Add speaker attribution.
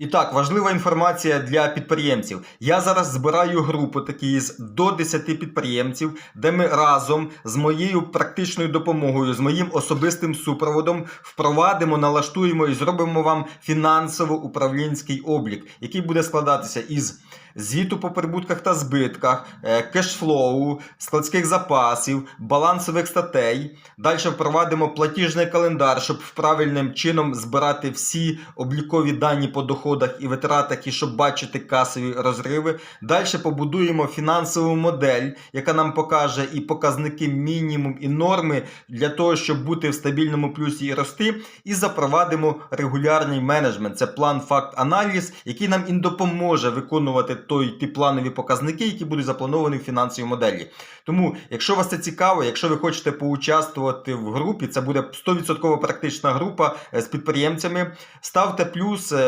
Speaker 1: І так, важлива інформація для підприємців. Я зараз збираю групу такі з до 10 підприємців, де ми разом з моєю практичною допомогою, з моїм особистим супроводом впровадимо, налаштуємо і зробимо вам фінансово-управлінський облік, який буде складатися із звіту по прибутках та збитках, е, кешфлоу, складських запасів, балансових статей. Далі впровадимо платіжний календар, щоб правильним чином збирати всі облікові дані по доходах і витратах, і щоб бачити касові розриви. Далі побудуємо фінансову модель, яка нам покаже і показники мінімум, і норми для того, щоб бути в стабільному плюсі і рости. І запровадимо регулярний менеджмент. Це план факт аналіз, який нам і допоможе виконувати той ті планові показники, які будуть заплановані в фінансовій моделі. Тому, якщо вас це цікаво, якщо ви хочете поучаствувати в групі, це буде 100% практична група е, з підприємцями. Ставте плюс. е,